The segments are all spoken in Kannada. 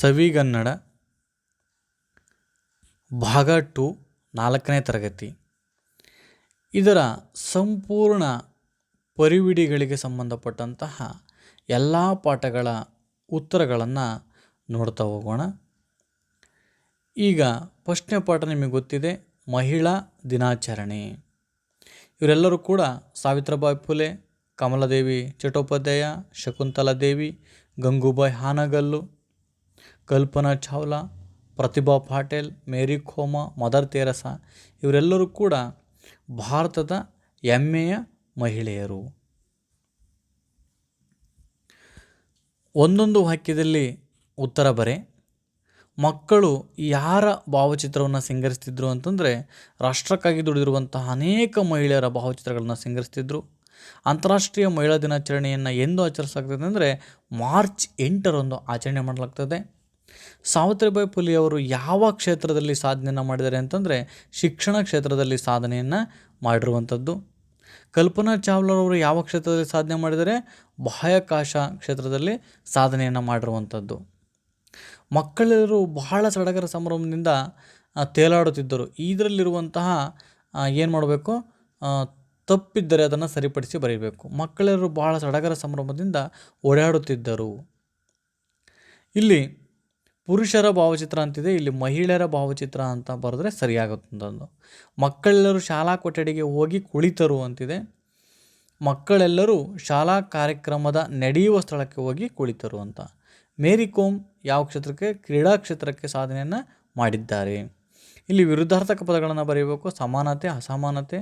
ಸವಿಗನ್ನಡ ಭಾಗ ಟು ನಾಲ್ಕನೇ ತರಗತಿ. ಇದರ ಸಂಪೂರ್ಣ ಪರಿವಿಡಿಗಳಿಗೆ ಸಂಬಂಧಪಟ್ಟಂತಹ ಎಲ್ಲ ಪಾಠಗಳ ಉತ್ತರಗಳನ್ನು ನೋಡ್ತಾ ಹೋಗೋಣ. ಈಗ ಫಸ್ಟ್ನೇ ಪಾಠ ನಿಮಗೆ ಗೊತ್ತಿದೆ, ಮಹಿಳಾ ದಿನಾಚರಣೆ. ಇವರೆಲ್ಲರೂ ಕೂಡ ಸಾವಿತ್ರಿಬಾಯಿ ಫುಲೆ, ಕಮಲಾದೇವಿ ಚಟ್ಟೋಪಾಧ್ಯಾಯ ಶಕುಂತಲಾ ದೇವಿ, ಗಂಗೂಬಾಯಿ ಹಾನಗಲ್ಲು ಕಲ್ಪನಾ ಚಾವ್ಲಾ, ಪ್ರತಿಭಾ ಪಾಟೇಲ್, ಮೇರಿ ಕೋಮ, ಮದರ್ ತೇರಸ ಇವರೆಲ್ಲರೂ ಕೂಡ ಭಾರತದ ಹೆಮ್ಮೆಯ ಮಹಿಳೆಯರು. ಒಂದೊಂದು ವಾಕ್ಯದಲ್ಲಿ ಉತ್ತರ ಬರೆ. ಮಕ್ಕಳು ಯಾರ ಭಾವಚಿತ್ರವನ್ನು ಸಿಂಗರಿಸ್ತಿದ್ರು ಅಂತಂದರೆ ರಾಷ್ಟ್ರಕ್ಕಾಗಿ ದುಡಿದಿರುವಂತಹ ಅನೇಕ ಮಹಿಳೆಯರ ಭಾವಚಿತ್ರಗಳನ್ನು ಸಿಂಗರಿಸ್ತಿದ್ರು. ಅಂತಾರಾಷ್ಟ್ರೀಯ ಮಹಿಳಾ ದಿನಾಚರಣೆಯನ್ನು ಎಂದು ಆಚರಿಸಲಾಗ್ತದೆ ಅಂದರೆ ಮಾರ್ಚ್ ಎಂಟರಂದು ಆಚರಣೆ ಮಾಡಲಾಗ್ತದೆ. ಸಾವಿತ್ರಿಬಾಯಿ ಪುಲಿ ಅವರು ಯಾವ ಕ್ಷೇತ್ರದಲ್ಲಿ ಸಾಧನೆಯನ್ನು ಮಾಡಿದ್ದಾರೆ ಅಂತಂದರೆ ಶಿಕ್ಷಣ ಕ್ಷೇತ್ರದಲ್ಲಿ ಸಾಧನೆಯನ್ನು ಮಾಡಿರುವಂಥದ್ದು. ಕಲ್ಪನಾ ಚಾವ್ಲಾರವರು ಯಾವ ಕ್ಷೇತ್ರದಲ್ಲಿ ಸಾಧನೆ ಮಾಡಿದರೆ ಬಾಹ್ಯಾಕಾಶ ಕ್ಷೇತ್ರದಲ್ಲಿ ಸಾಧನೆಯನ್ನು ಮಾಡಿರುವಂಥದ್ದು. ಮಕ್ಕಳೆಲ್ಲರೂ ಬಹಳ ಸಡಗರ ಸಂಭ್ರಮದಿಂದ ತೇಲಾಡುತ್ತಿದ್ದರು. ಇದರಲ್ಲಿರುವಂತಹ ಏನು ಮಾಡಬೇಕು? ತಪ್ಪಿದ್ದರೆ ಅದನ್ನು ಸರಿಪಡಿಸಿ ಬರೀಬೇಕು. ಮಕ್ಕಳೆಲ್ಲರೂ ಬಹಳ ಸಡಗರ ಸಂಭ್ರಮದಿಂದ ಓಡಾಡುತ್ತಿದ್ದರು. ಇಲ್ಲಿ ಪುರುಷರ ಭಾವಚಿತ್ರ ಅಂತಿದೆ, ಇಲ್ಲಿ ಮಹಿಳೆಯರ ಭಾವಚಿತ್ರ ಅಂತ ಬರೆದ್ರೆ ಸರಿಯಾಗುತ್ತಂದು ಮಕ್ಕಳೆಲ್ಲರೂ ಶಾಲಾ ಕೊಠಡಿಗೆ ಹೋಗಿ ಕುಳಿತರು ಅಂತಿದೆ. ಮಕ್ಕಳೆಲ್ಲರೂ ಶಾಲಾ ಕಾರ್ಯಕ್ರಮದ ನಡೆಯುವ ಸ್ಥಳಕ್ಕೆ ಹೋಗಿ ಕುಳಿತರು ಅಂತ. ಮೇರಿ ಕೋಮ್ ಯಾವ ಕ್ಷೇತ್ರಕ್ಕೆ? ಕ್ರೀಡಾ ಕ್ಷೇತ್ರಕ್ಕೆ ಸಾಧನೆಯನ್ನು ಮಾಡಿದ್ದಾರೆ. ಇಲ್ಲಿ ವಿರುದ್ಧಾರ್ಥಕ ಪದಗಳನ್ನು ಬರೆಯಬೇಕು ಸಮಾನತೆ, ಅಸಮಾನತೆ,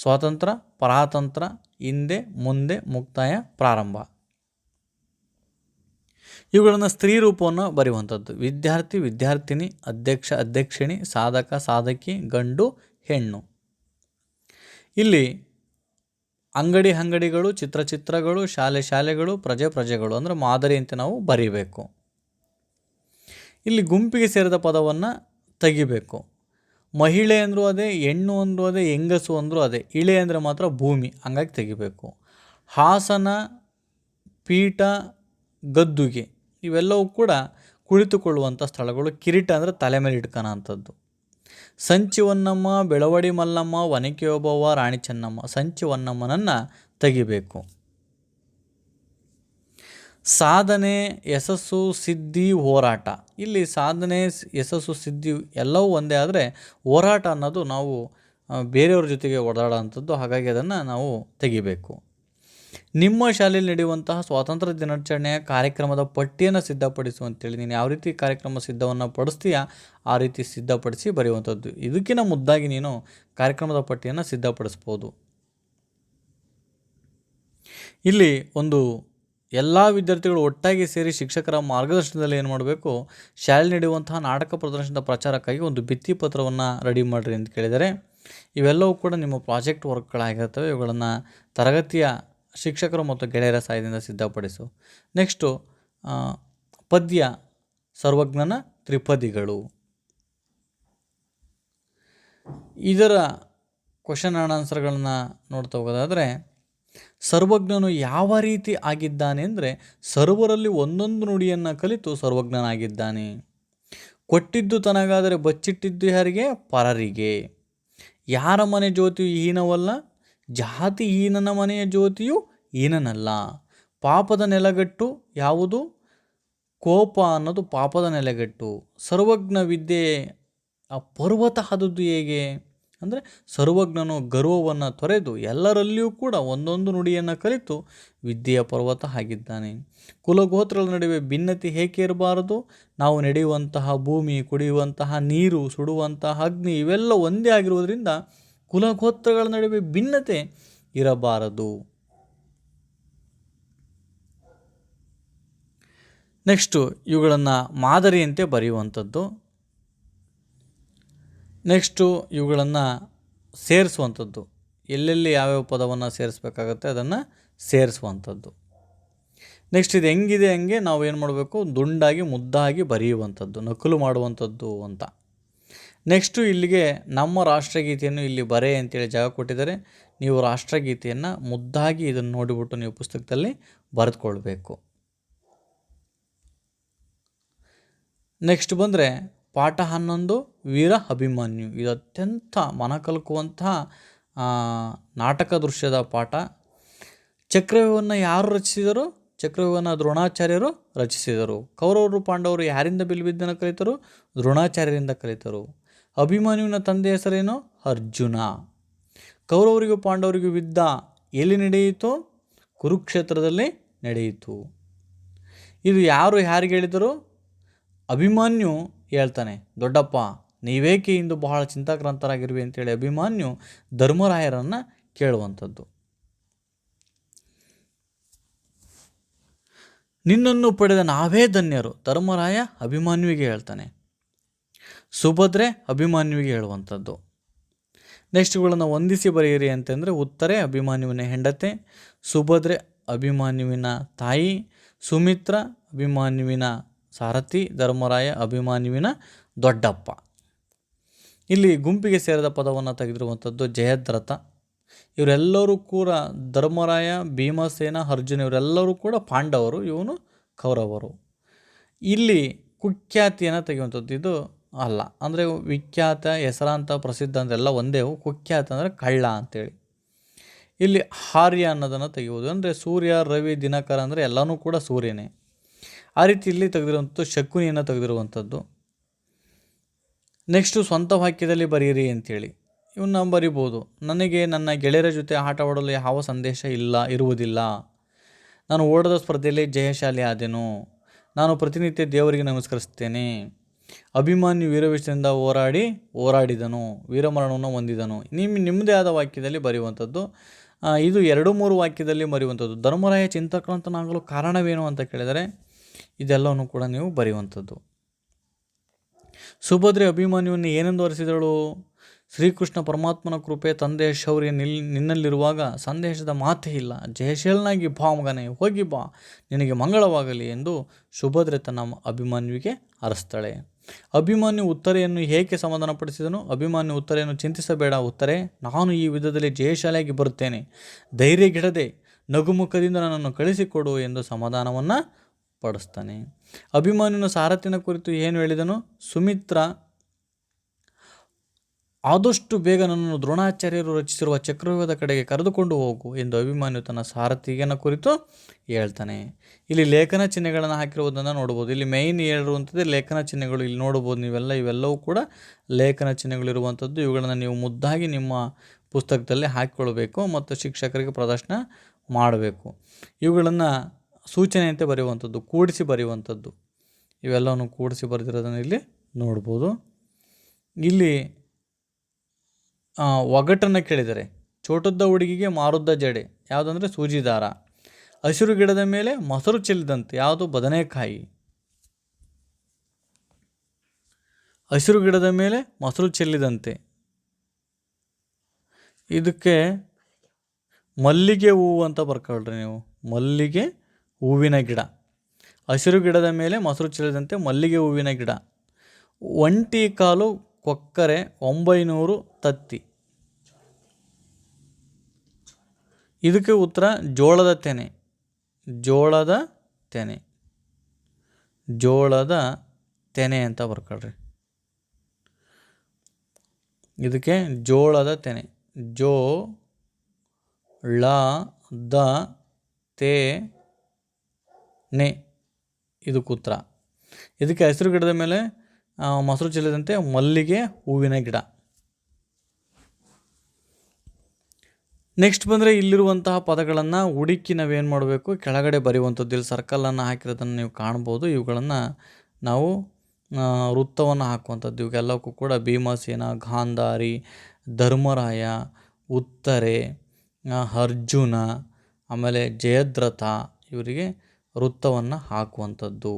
ಸ್ವಾತಂತ್ರ್ಯ ಪರಾತಂತ್ರ ಹಿಂದೆ, ಮುಂದೆ, ಮುಕ್ತಾಯ, ಪ್ರಾರಂಭ. ಇವುಗಳನ್ನು ಸ್ತ್ರೀ ರೂಪವನ್ನು ಬರೆಯುವಂಥದ್ದು. ವಿದ್ಯಾರ್ಥಿ, ವಿದ್ಯಾರ್ಥಿನಿ, ಅಧ್ಯಕ್ಷ, ಅಧ್ಯಕ್ಷಿಣಿ, ಸಾಧಕ, ಸಾಧಕಿ, ಗಂಡು, ಹೆಣ್ಣು. ಇಲ್ಲಿ ಅಂಗಡಿ ಅಂಗಡಿಗಳು ಚಿತ್ರ ಚಿತ್ರಗಳು ಶಾಲೆ ಶಾಲೆಗಳು, ಪ್ರಜೆ ಪ್ರಜೆಗಳು ಅಂದರೆ ಮಾದರಿ ಅಂತ ನಾವು ಬರೀಬೇಕು. ಇಲ್ಲಿ ಗುಂಪಿಗೆ ಸೇರಿದ ಪದವನ್ನು ತೆಗಿಬೇಕು. ಮಹಿಳೆ ಅಂದರೂ ಅದೇ, ಹೆಣ್ಣು ಅಂದರೂ ಅದೇ, ಹೆಂಗಸು ಅಂದರೂ ಅದೇ, ಇಳೆ ಅಂದರೆ ಮಾತ್ರ ಭೂಮಿ, ಹಂಗಾಗಿ ತೆಗಿಬೇಕು. ಹಾಸನ, ಪೀಠ, ಗದ್ದುಗೆ. ಇವೆಲ್ಲವೂ ಕೂಡ ಕುಳಿತುಕೊಳ್ಳುವಂಥ ಸ್ಥಳಗಳು. ಕಿರೀಟ ಅಂದರೆ ತಲೆ ಮೇಲೆ ಇಟ್ಕೊಳ ಅಂಥದ್ದು ಸಂಚಿ ಹೊನ್ನಮ್ಮ ಬೆಳವಡಿ ಮಲ್ಲಮ್ಮ ಒನಕೆ ಓಬವ್ವ ರಾಣಿ ಚೆನ್ನಮ್ಮ, ಸಂಚಿ ಹೊನ್ನಮ್ಮನನ್ನು ತೆಗಿಬೇಕು. ಸಾಧನೆ, ಯಶಸ್ಸು, ಸಿದ್ಧಿ, ಹೋರಾಟ. ಇಲ್ಲಿ ಸಾಧನೆ, ಯಶಸ್ಸು, ಸಿದ್ಧಿ ಎಲ್ಲವೂ ಒಂದೇ ಆದರೆ ಹೋರಾಟ ಅನ್ನೋದು ನಾವು ಬೇರೆಯವ್ರ ಜೊತೆಗೆ ಓಡಾಡೋವಂಥದ್ದು ಹಾಗಾಗಿ ಅದನ್ನು ನಾವು ತೆಗಿಬೇಕು. ನಿಮ್ಮ ಶಾಲೆಯಲ್ಲಿ ನಡೆಯುವಂತಹ ಸ್ವಾತಂತ್ರ್ಯ ದಿನಾಚರಣೆಯ ಕಾರ್ಯಕ್ರಮದ ಪಟ್ಟಿಯನ್ನು ಸಿದ್ಧಪಡಿಸು ಅಂತೇಳಿ. ನೀನು ಯಾವ ರೀತಿ ಕಾರ್ಯಕ್ರಮ ಸಿದ್ಧವನ್ನು ಪಡಿಸ್ತೀಯಾ, ಆ ರೀತಿ ಸಿದ್ಧಪಡಿಸಿ ಬರೆಯುವಂಥದ್ದು. ಇದಕ್ಕಿಂತ ಮುದ್ದಾಗಿ ನೀನು ಕಾರ್ಯಕ್ರಮದ ಪಟ್ಟಿಯನ್ನು ಸಿದ್ಧಪಡಿಸ್ಬೋದು. ಇಲ್ಲಿ ಒಂದು ಎಲ್ಲ ವಿದ್ಯಾರ್ಥಿಗಳು ಒಟ್ಟಾಗಿ ಸೇರಿ ಶಿಕ್ಷಕರ ಮಾರ್ಗದರ್ಶನದಲ್ಲಿ ಏನು ಮಾಡಬೇಕು? ಶಾಲೆ ನಡೆಯುವಂತಹ ನಾಟಕ ಪ್ರದರ್ಶನದ ಪ್ರಚಾರಕ್ಕಾಗಿ ಒಂದು ಭಿತ್ತಿ ಪತ್ರವನ್ನು ರೆಡಿ ಮಾಡಿರಿ ಅಂತ ಕೇಳಿದರೆ ಇವೆಲ್ಲವೂ ಕೂಡ ನಿಮ್ಮ ಪ್ರಾಜೆಕ್ಟ್ ವರ್ಕ್ಗಳಾಗಿರ್ತವೆ ಇವುಗಳನ್ನು ತರಗತಿಯ ಶಿಕ್ಷಕರು ಮತ್ತು ಗೆಳೆಯರ ಸಹಾಯದಿಂದ ಸಿದ್ಧಪಡಿಸು. ನೆಕ್ಸ್ಟು ಪದ್ಯ, ಸರ್ವಜ್ಞನ ತ್ರಿಪದಿಗಳು. ಇದರ ಕ್ವಶನ್ ಆ್ಯಂಡ್ ಆನ್ಸರ್ಗಳನ್ನು ನೋಡ್ತಾ ಹೋಗೋದಾದರೆ, ಸರ್ವಜ್ಞನು ಯಾವ ರೀತಿ ಆಗಿದ್ದಾನೆ ಅಂದರೆ, ಸರ್ವರಲ್ಲಿ ಒಂದೊಂದು ನುಡಿಯನ್ನು ಕಲಿತು ಸರ್ವಜ್ಞನಾಗಿದ್ದಾನೆ. ಕೊಟ್ಟಿದ್ದು ತನಗಾದರೆ ಬಚ್ಚಿಟ್ಟಿದ್ದು ಯಾರಿಗೆ? ಪರರಿಗೆ. ಯಾರ ಮನೆ ಜ್ಯೋತಿಯು ಹೀನವಲ್ಲ? ಜಾತಿ ಈನನ ಮನೆಯ ಜ್ಯೋತಿಯು ಈನನಲ್ಲ ಪಾಪದ ನೆಲಗಟ್ಟು ಯಾವುದು? ಕೋಪ ಅನ್ನೋದು ಪಾಪದ ನೆಲೆಗಟ್ಟು. ಸರ್ವಜ್ಞ ವಿದ್ಯೆ ಆ ಪರ್ವತ ಆದದ್ದು ಹೇಗೆ? ಅಂದರೆ ಸರ್ವಜ್ಞನು ಗರ್ವವನ್ನು ತೊರೆದು ಎಲ್ಲರಲ್ಲಿಯೂ ಕೂಡ ಒಂದೊಂದು ನುಡಿಯನ್ನು ಕಲಿತು ವಿದ್ಯೆಯ ಪರ್ವತ ಆಗಿದ್ದಾನೆ. ಕುಲಗೋತ್ರಗಳ ನಡುವೆ ಭಿನ್ನತೆ ಹೇಗೆ ಇರಬಾರದು? ನಾವು ನಡೆಯುವಂತಹ ಭೂಮಿ, ಕುಡಿಯುವಂತಹ ನೀರು, ಸುಡುವಂತಹ ಅಗ್ನಿ ಇವೆಲ್ಲ ಒಂದೇ ಆಗಿರುವುದರಿಂದ ಕುಲಗೋತ್ರಗಳ ನಡುವೆ ಭಿನ್ನತೆ ಇರಬಾರದು. ನೆಕ್ಸ್ಟು ಇವುಗಳನ್ನು ಮಾದರಿಯಂತೆ ಬರೆಯುವಂಥದ್ದು. ನೆಕ್ಸ್ಟು ಇವುಗಳನ್ನು ಸೇರಿಸುವಂಥದ್ದು. ಎಲ್ಲೆಲ್ಲಿ ಯಾವ್ಯಾವ ಪದವನ್ನು ಸೇರಿಸ್ಬೇಕಾಗತ್ತೆ ಅದನ್ನು ಸೇರಿಸುವಂಥದ್ದು. ನೆಕ್ಸ್ಟ್ ಇದು ಹೆಂಗಿದೆ ಹಂಗೆ ನಾವು ಏನು ಮಾಡಬೇಕು? ದುಂಡಾಗಿ, ಮುದ್ದಾಗಿ ಬರೆಯುವಂಥದ್ದು, ನಕಲು ಮಾಡುವಂಥದ್ದು ಅಂತ. ನೆಕ್ಸ್ಟು ಇಲ್ಲಿಗೆ ನಮ್ಮ ರಾಷ್ಟ್ರಗೀತೆಯನ್ನು ಇಲ್ಲಿ ಬರೆ ಅಂತೇಳಿ ಜಾಗ ಕೊಟ್ಟಿದ್ದಾರೆ. ನೀವು ರಾಷ್ಟ್ರಗೀತೆಯನ್ನು ಮುದ್ದಾಗಿ ಇದನ್ನು ನೋಡಿಬಿಟ್ಟು ನೀವು ಪುಸ್ತಕದಲ್ಲಿ ಬರೆದುಕೊಳ್ಬೇಕು. ನೆಕ್ಸ್ಟ್ ಬಂದರೆ ಪಾಠ ಹನ್ನೊಂದು ವೀರ ಅಭಿಮನ್ಯು. ಇದು ಅತ್ಯಂತ ಮನ ಕಲಕುವಂತಹ ಆ, ನಾಟಕ ದೃಶ್ಯದ ಪಾಠ. ಚಕ್ರವ್ಯೂಹವನ್ನು ಯಾರು ರಚಿಸಿದರು? ಚಕ್ರವ್ಯೂಹವನ್ನು ದ್ರೋಣಾಚಾರ್ಯರು ರಚಿಸಿದರು. ಕೌರವರು ಪಾಂಡವರು ಯಾರಿಂದ ಬಿಲ್ಬಿದ್ದನ್ನು ಕಲಿತರು? ದ್ರೋಣಾಚಾರ್ಯರಿಂದ ಕಲಿತರು. ಅಭಿಮನ್ಯುವಿನ ತಂದೆ ಹೆಸರೇನು? ಅರ್ಜುನ. ಕೌರವರಿಗೂ ಪಾಂಡವರಿಗೂ ಯುದ್ಧ ಎಲ್ಲಿ ನಡೆಯಿತು? ಕುರುಕ್ಷೇತ್ರದಲ್ಲಿ ನಡೆಯಿತು. ಇದು ಯಾರು ಯಾರಿಗೆ ಹೇಳಿದರು? ಅಭಿಮನ್ಯು ಹೇಳ್ತಾನೆ, ದೊಡ್ಡಪ್ಪ, ನೀವೇಕೆ ಇಂದು ಬಹಳ ಚಿಂತಾಕ್ರಾಂತರಾಗಿರುವೆ? ಅಂತೇಳಿ ಅಭಿಮನ್ಯು ಧರ್ಮರಾಯರನ್ನು ಕೇಳುವಂಥದ್ದು. ನಿನ್ನನ್ನು ಪಡೆದ ನಾವೇ ಧನ್ಯರು, ಧರ್ಮರಾಯ ಅಭಿಮನ್ಯುವಿಗೆ ಹೇಳ್ತಾನೆ. ಸುಭದ್ರೆ ಅಭಿಮನ್ಯುವಿಗೆ ಹೇಳುವಂಥದ್ದು. ನೆಕ್ಸ್ಟ್ ಇವುಗಳನ್ನು ಹೊಂದಿಸಿ ಬರೆಯಿರಿ ಅಂತಂದರೆ ಉತ್ತರೆ ಅಭಿಮನ್ಯುವಿನ ಹೆಂಡತೆ, ಸುಭದ್ರೆ ಅಭಿಮನ್ಯುವಿನ ತಾಯಿ, ಸುಮಿತ್ರ ಅಭಿಮನ್ಯುವಿನ ಸಾರಥಿ, ಧರ್ಮರಾಯ ಅಭಿಮನ್ಯುವಿನ ದೊಡ್ಡಪ್ಪ. ಇಲ್ಲಿ ಗುಂಪಿಗೆ ಸೇರಿದ ಪದವನ್ನು ತೆಗೆದಿರುವಂಥದ್ದು ಜಯದ್ರಥ. ಇವರೆಲ್ಲರೂ ಕೂಡ ಧರ್ಮರಾಯ, ಭೀಮಸೇನ, ಅರ್ಜುನ ಇವರೆಲ್ಲರೂ ಕೂಡ ಪಾಂಡವರು, ಇವನು ಕೌರವರು. ಇಲ್ಲಿ ಕುಖ್ಯಾತಿಯನ್ನು ತೆಗೆಯುವಂಥದ್ದು ಇದು ಅಲ್ಲ. ಅಂದರೆ ವಿಖ್ಯಾತ, ಹೆಸರಾಂತ, ಪ್ರಸಿದ್ಧ ಅಂತೆಲ್ಲ ಒಂದೇ. ಕುಖ್ಯಾತ ಅಂದರೆ ಕಳ್ಳ ಅಂತೇಳಿ. ಇಲ್ಲಿ ಹಾರ್ಯ ಅನ್ನೋದನ್ನು ತೆಗೆಯುವುದು ಅಂದರೆ ಸೂರ್ಯ, ರವಿ, ದಿನಕರ ಅಂದರೆ ಎಲ್ಲನೂ ಕೂಡ ಸೂರ್ಯನೇ. ಆ ರೀತಿ ಇಲ್ಲಿ ತೆಗೆದಿರುವಂಥದ್ದು ಶಕುನಿಯನ್ನು ತೆಗೆದಿರುವಂಥದ್ದು. ನೆಕ್ಸ್ಟು ಸ್ವಂತ ವಾಕ್ಯದಲ್ಲಿ ಬರೆಯಿರಿ ಅಂತೇಳಿ. ಇವನ್ನ ಬರಿಬೋದು. ನನಗೆ ನನ್ನ ಗೆಳೆಯರ ಜೊತೆ ಆಟವಾಡಲು ಯಾವ ಸಂದೇಶ ಇಲ್ಲ, ಇರುವುದಿಲ್ಲ. ನಾನು ಓಡದ ಸ್ಪರ್ಧೆಯಲ್ಲಿ ಜಯಶಾಲಿ ಆದೆನು. ನಾನು ಪ್ರತಿನಿತ್ಯ ದೇವರಿಗೆ ನಮಸ್ಕರಿಸ್ತೇನೆ ಅಭಿಮಾನ್ಯು ವೀರವೇಶದಿಂದ ಹೋರಾಡಿ ಹೋರಾಡಿದನು, ವೀರಮರಣವನ್ನು ಹೊಂದಿದನು. ನಿಮ್ಮ ನಿಮ್ಮದೇ ಆದ ವಾಕ್ಯದಲ್ಲಿ ಬರೆಯುವಂಥದ್ದು ಇದು ಎರಡು ಮೂರು ವಾಕ್ಯದಲ್ಲಿ ಬರೆಯುವಂಥದ್ದು. ಧರ್ಮರಾಯ ಚಿಂತಕ್ರಾಂತನಾಗಲು ಕಾರಣವೇನು ಅಂತ ಕೇಳಿದರೆ, ಇದೆಲ್ಲವನ್ನು ಕೂಡ ನೀವು ಬರೆಯುವಂಥದ್ದು. ಸುಭದ್ರೆ ಅಭಿಮನ್ಯುವನ್ನು ಏನೆಂದು ವರಿಸಿದಳು? ಶ್ರೀಕೃಷ್ಣ ಪರಮಾತ್ಮನ ಕೃಪೆ ತಂದೆಯ ಶೌರ್ಯ ನಿಲ್, ನಿನ್ನಲ್ಲಿರುವಾಗ ಸಂದೇಶದ ಮಾತೇ ಇಲ್ಲ. ಜಯಶೀಲನಾಗಿ ಬಾ ಮಗನೇ, ಹೋಗಿ ಬಾ, ನಿನಗೆ ಮಂಗಳವಾಗಲಿ ಎಂದು ಸುಭದ್ರೆ ತನ್ನ ಅಭಿಮಾನಿಗೆ ಅರಸ್ತಾಳೆ. ಅಭಿಮನ್ಯು ಉತ್ತರೆಯನ್ನು ಏಕೆ ಸಮಾಧಾನಪಡಿಸಿದನು? ಅಭಿಮಾನ್ಯು ಉತ್ತರೆಯನ್ನು ಚಿಂತಿಸಬೇಡ ಉತ್ತರೆ, ನಾನು ಈ ವಿಧದಲ್ಲಿ ಜಯಶಾಲಿಯಾಗಿ ಬರುತ್ತೇನೆ. ಧೈರ್ಯಗೆಡದೆ ನಗುಮುಖದಿಂದ ನನ್ನನ್ನು ಕಳಿಸಿಕೊಡು ಎಂದು ಸಮಾಧಾನವನ್ನು ಪಡಿಸ್ತಾನೆ. ಅಭಿಮನ್ಯುನ ಸಾರಥ್ಯನ ಕುರಿತು ಏನು ಹೇಳಿದನು? ಸುಮಿತ್ರ ಆದಷ್ಟು ಬೇಗ ನನ್ನನ್ನು ದ್ರೋಣಾಚಾರ್ಯರು ರಚಿಸಿರುವ ಚಕ್ರವ್ಯೂಹದ ಕಡೆಗೆ ಕರೆದುಕೊಂಡು ಹೋಗು ಎಂದು ಅಭಿಮಾನ್ಯು ತನ್ನ ಸಾರಥಿಯನ್ನು ಕುರಿತು ಹೇಳ್ತಾನೆ. ಇಲ್ಲಿ ಲೇಖನ ಚಿಹ್ನೆಗಳನ್ನು ಹಾಕಿರುವುದನ್ನು ನೋಡ್ಬೋದು ಇಲ್ಲಿ ಮೈನ್ ಹೇಳಿರುವಂಥದ್ದು ಲೇಖನ ಚಿಹ್ನೆಗಳು. ಇಲ್ಲಿ ನೋಡ್ಬೋದು ನೀವೆಲ್ಲ, ಇವೆಲ್ಲವೂ ಕೂಡ ಲೇಖನ ಚಿಹ್ನೆಗಳಿರುವಂಥದ್ದು. ಇವುಗಳನ್ನು ನೀವು ಮುದ್ದಾಗಿ ನಿಮ್ಮ ಪುಸ್ತಕದಲ್ಲಿ ಹಾಕಿಕೊಳ್ಬೇಕು ಮತ್ತು ಶಿಕ್ಷಕರಿಗೆ ಪ್ರದರ್ಶನ ಮಾಡಬೇಕು. ಇವುಗಳನ್ನು ಸೂಚನೆಯಂತೆ ಬರೆಯುವಂಥದ್ದು, ಕೂಡಿಸಿ ಬರೆಯುವಂಥದ್ದು. ಇವೆಲ್ಲವನ್ನು ಕೂಡಿಸಿ ಬರೆದಿರೋದನ್ನು ಇಲ್ಲಿ ನೋಡ್ಬೋದು. ಇಲ್ಲಿ ಒಗಟನ್ನು ಕೇಳಿದರೆ, ಚೋಟದ್ದ ಹುಡುಗಿಗೆ ಮಾರುದ್ದ ಜಡೆ, ಯಾವುದಂದ್ರೆ ಸೂಜಿದಾರ. ಹಸಿರು ಗಿಡದ ಮೇಲೆ ಮೊಸರು ಚೆಲ್ಲಿದಂತೆ ಯಾವುದು ಬದನೆಕಾಯಿ? ಹಸಿರು ಗಿಡದ ಮೇಲೆ ಮೊಸರು ಚೆಲ್ಲಿದಂತೆ. ಇದಕ್ಕೆ ಮಲ್ಲಿಗೆ ಹೂವು ಅಂತ ಬರ್ಕೊಳ್ರಿ ನೀವು. ಮಲ್ಲಿಗೆ ಹೂವಿನ ಗಿಡ. ಹಸಿರು ಗಿಡದ ಮೇಲೆ ಮೊಸರು ಚೆಲ್ಲಿದಂತೆ ಮಲ್ಲಿಗೆ ಹೂವಿನ ಗಿಡ. ಒಂಟಿ ಕಾಲು ಕೊಕ್ಕರೆ ಒಂಬೈನೂರು ತತ್ತಿ. ಇದಕ್ಕೆ ಉತ್ತರ ಜೋಳದ ತೆನೆ. ಜೋಳದ ತೆನೆ. ಜೋಳದ ತೆನೆ ಅಂತ ಬರ್ಕೊಳ್ರಿ. ಇದಕ್ಕೆ ಜೋಳದ ತೆನೆ. ಜೋ ಳ ದ ತೇ ನೆ. ಇದಕ್ಕೆ ಉತ್ತರ. ಇದಕ್ಕೆ ಹಸಿರು ಗಿಡದ ಮೇಲೆ ಮೊಸರು ಚೆಲ್ಲಿದಂತೆ ಮಲ್ಲಿಗೆ ಹೂವಿನ ಗಿಡ. ನೆಕ್ಸ್ಟ್ ಬಂದರೆ ಇಲ್ಲಿರುವಂತಹ ಪದಗಳನ್ನು ಹುಡುಕಿ ನಾವೇನು ಮಾಡಬೇಕು? ಕೆಳಗಡೆ ಬರೆಯುವಂಥದ್ದು, ಇಲ್ಲಿ ಸರ್ಕಲನ್ನು ಹಾಕಿರೋದನ್ನು ನೀವು ಕಾಣ್ಬೋದು. ಇವುಗಳನ್ನು ನಾವು ವೃತ್ತವನ್ನು ಹಾಕುವಂಥದ್ದು. ಇವೆಲ್ಲಕ್ಕೂ ಕೂಡ ಭೀಮಸೇನ ಗಾಂಧಾರಿ ಧರ್ಮರಾಯ, ಉತ್ತರೆ ಅರ್ಜುನ, ಆಮೇಲೆ ಜಯದ್ರಥ, ಇವರಿಗೆ ವೃತ್ತವನ್ನು ಹಾಕುವಂಥದ್ದು.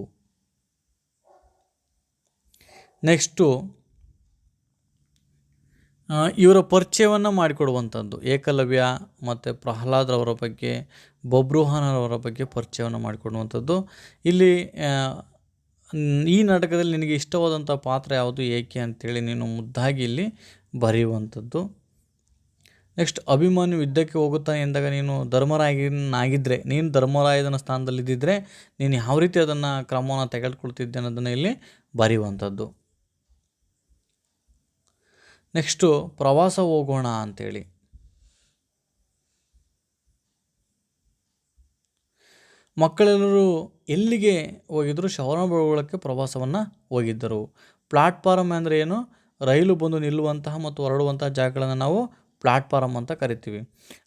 ನೆಕ್ಸ್ಟು ಇವರ ಪರಿಚಯವನ್ನು ಮಾಡಿಕೊಡುವಂಥದ್ದು. ಏಕಲವ್ಯ ಮತ್ತು ಪ್ರಹ್ಲಾದ್ರವರ ಬಗ್ಗೆ ಬಬ್ರುಹಾನರವರ ಬಗ್ಗೆ ಪರಿಚಯವನ್ನು ಮಾಡಿಕೊಡುವಂಥದ್ದು. ಇಲ್ಲಿ ಈ ನಾಟಕದಲ್ಲಿ ನಿನಗೆ ಇಷ್ಟವಾದಂಥ ಪಾತ್ರ ಯಾವುದು, ಏಕೆ ಅಂತೇಳಿ ನೀನು ಮುದ್ದಾಗಿ ಇಲ್ಲಿ ಬರೆಯುವಂಥದ್ದು. ನೆಕ್ಸ್ಟ್, ಅಭಿಮಾನಿ ಯುದ್ಧಕ್ಕೆ ಹೋಗುತ್ತಾನೆ ಎಂದಾಗ ನೀನು ಧರ್ಮರಾಯನಾಗಿದ್ದರೆ ನೀನು ಧರ್ಮರಾಯದನ ಸ್ಥಾನದಲ್ಲಿದ್ದಿದ್ದರೆ ನೀನು ಯಾವ ರೀತಿ ಅದನ್ನು ಕ್ರಮವನ್ನು ತೆಗೆದುಕೊಳ್ತಿದ್ದೆ ಅನ್ನೋದನ್ನು ಇಲ್ಲಿ ಬರೆಯುವಂಥದ್ದು. ನೆಕ್ಸ್ಟು ಪ್ರವಾಸ ಹೋಗೋಣ ಅಂಥೇಳಿ ಮಕ್ಕಳೆಲ್ಲರೂ ಎಲ್ಲಿಗೆ ಹೋಗಿದ್ರು? ಶ್ರವಣಬೆಳಗೊಳಕ್ಕೆ ಪ್ರವಾಸವನ್ನು ಹೋಗಿದ್ದರು. ಪ್ಲಾಟ್ಫಾರಮ್ ಅಂದರೆ ಏನು? ರೈಲು ಬಂದು ನಿಲ್ಲುವಂತಹ ಮತ್ತು ಹೊರಡುವಂತಹ ಜಾಗಗಳನ್ನು ನಾವು ಪ್ಲಾಟ್ಫಾರಮ್ ಅಂತ ಕರಿತೀವಿ.